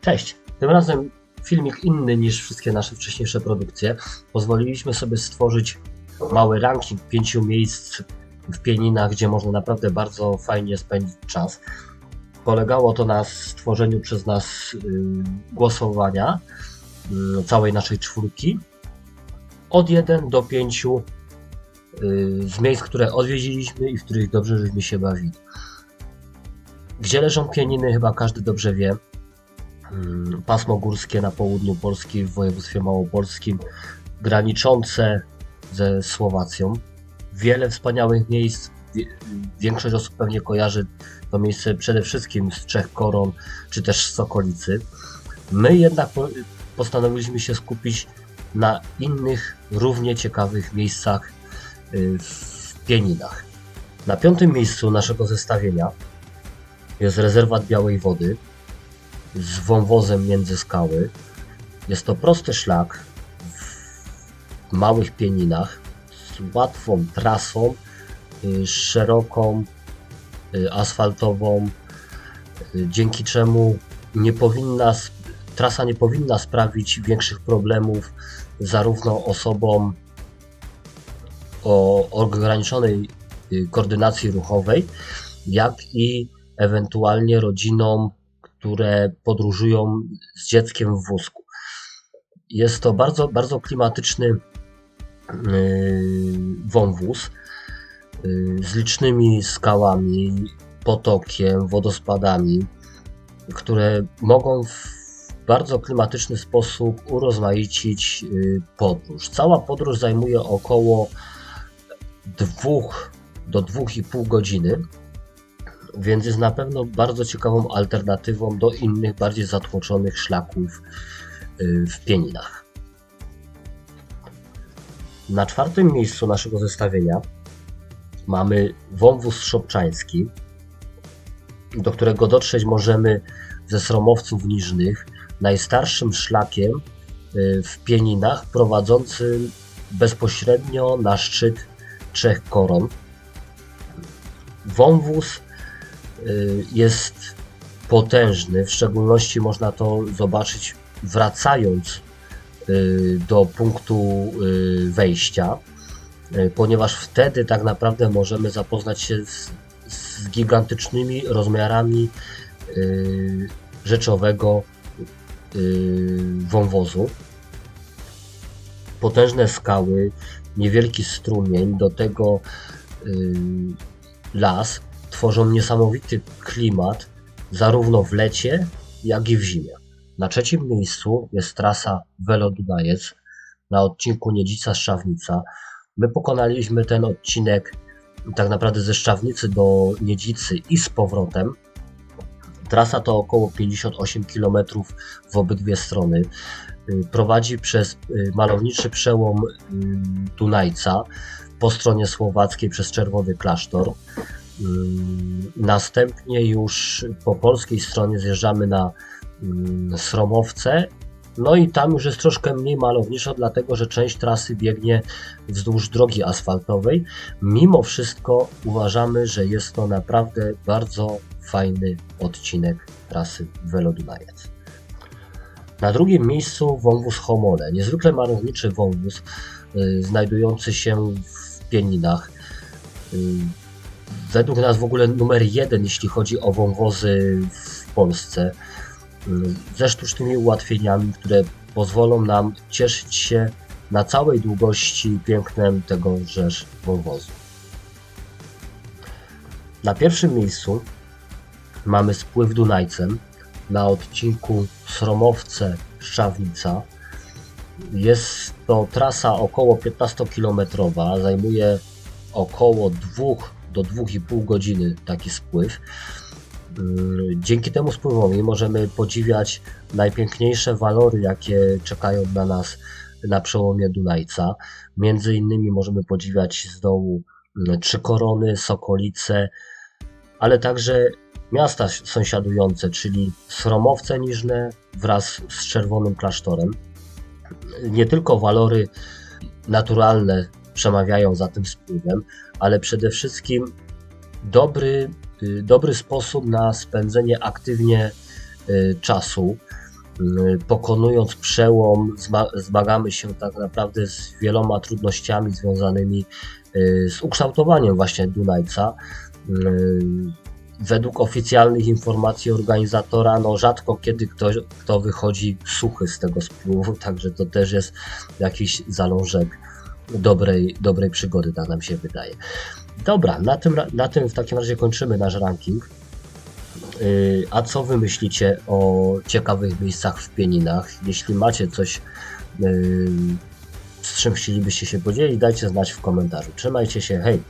Cześć! Tym razem filmik inny niż wszystkie nasze wcześniejsze produkcje. Pozwoliliśmy sobie stworzyć mały ranking pięciu miejsc w Pieninach, gdzie można naprawdę bardzo fajnie spędzić czas. Polegało to na stworzeniu przez nas y, głosowania y, całej naszej czwórki od 1 do 5 y, z miejsc, które odwiedziliśmy i w których dobrze żeśmy się bawili. Gdzie leżą Pieniny, chyba każdy dobrze wie. Mm, Pasmo górskie na południu Polski w województwie małopolskim, graniczące ze Słowacją. Wiele wspaniałych miejsc. Większość osób pewnie kojarzy to miejsce przede wszystkim z Trzech Koron, czy też z Sokolicy. My jednak po- postanowiliśmy się skupić na innych, równie ciekawych miejscach y, w Pieninach. Na piątym miejscu naszego zestawienia jest rezerwat Białej Wody z wąwozem między skały. Jest to prosty szlak w małych pieninach z łatwą trasą, y, szeroką, y, asfaltową, y, dzięki czemu nie powinna, trasa nie powinna sprawić większych problemów zarówno osobom o ograniczonej koordynacji ruchowej, jak i ewentualnie rodzinom, które podróżują z dzieckiem w wózku. Jest to bardzo, bardzo klimatyczny yy, wąwóz yy, z licznymi skałami, potokiem, wodospadami, które mogą w bardzo klimatyczny sposób urozmaicić yy, podróż. Cała podróż zajmuje około 2 do 2,5 godziny więc jest na pewno bardzo ciekawą alternatywą do innych, bardziej zatłoczonych szlaków y, w Pieninach. Na czwartym miejscu naszego zestawienia mamy wąwóz szopczański, do którego dotrzeć możemy ze Sromowców Niżnych, najstarszym szlakiem y, w Pieninach, prowadzącym bezpośrednio na szczyt Trzech Koron. Wąwóz jest potężny, w szczególności można to zobaczyć wracając y, do punktu y, wejścia, y, ponieważ wtedy tak naprawdę możemy zapoznać się z, z gigantycznymi rozmiarami y, rzeczowego y, wąwozu. Potężne skały, niewielki strumień, do tego y, las tworzą niesamowity klimat zarówno w lecie, jak i w zimie. Na trzecim miejscu jest trasa Velo Dunajec na odcinku Niedzica-Szczawnica. My pokonaliśmy ten odcinek tak naprawdę ze Szczawnicy do Niedzicy i z powrotem. Trasa to około 58 km w obydwie strony. Prowadzi przez y, malowniczy przełom y, Dunajca po stronie słowackiej przez Czerwony Klasztor. Następnie już po polskiej stronie zjeżdżamy na Sromowce. No i tam już jest troszkę mniej malowniczo, dlatego że część trasy biegnie wzdłuż drogi asfaltowej. Mimo wszystko uważamy, że jest to naprawdę bardzo fajny odcinek trasy Velodunajec. Na drugim miejscu wąwóz Homole, niezwykle malowniczy wąwóz y, znajdujący się w Pieninach. Y, według nas w ogóle numer jeden, jeśli chodzi o wąwozy w Polsce, ze sztucznymi ułatwieniami, które pozwolą nam cieszyć się na całej długości pięknem tegoż wąwozu. Na pierwszym miejscu mamy spływ Dunajcem na odcinku Sromowce-Szczawnica. Jest to trasa około 15-kilometrowa, zajmuje około 2 do 2,5 godziny taki spływ. Yy, Dzięki temu spływowi możemy podziwiać najpiękniejsze walory, jakie czekają na nas na przełomie Dunajca. Między innymi możemy podziwiać z dołu yy, Trzy Korony, Sokolice, ale także miasta sąsiadujące, czyli Sromowce Niżne wraz z Czerwonym Klasztorem. Nie tylko walory naturalne przemawiają za tym spływem, ale przede wszystkim dobry, y, dobry sposób na spędzenie aktywnie y, czasu. y, pokonując przełom, zma- zmagamy się tak naprawdę z wieloma trudnościami związanymi z ukształtowaniem właśnie Dunajca. Według oficjalnych informacji organizatora, no rzadko kiedy ktoś, kto wychodzi suchy z tego spływu, także to też jest jakiś zalążek dobrej, dobrej przygody, tak nam się wydaje. Dobra, na tym, na tym w takim razie kończymy nasz ranking. Yy, A co wy myślicie o ciekawych miejscach w Pieninach? Jeśli macie coś, yy, z czym chcielibyście się podzielić, dajcie znać w komentarzu. Trzymajcie się, hej!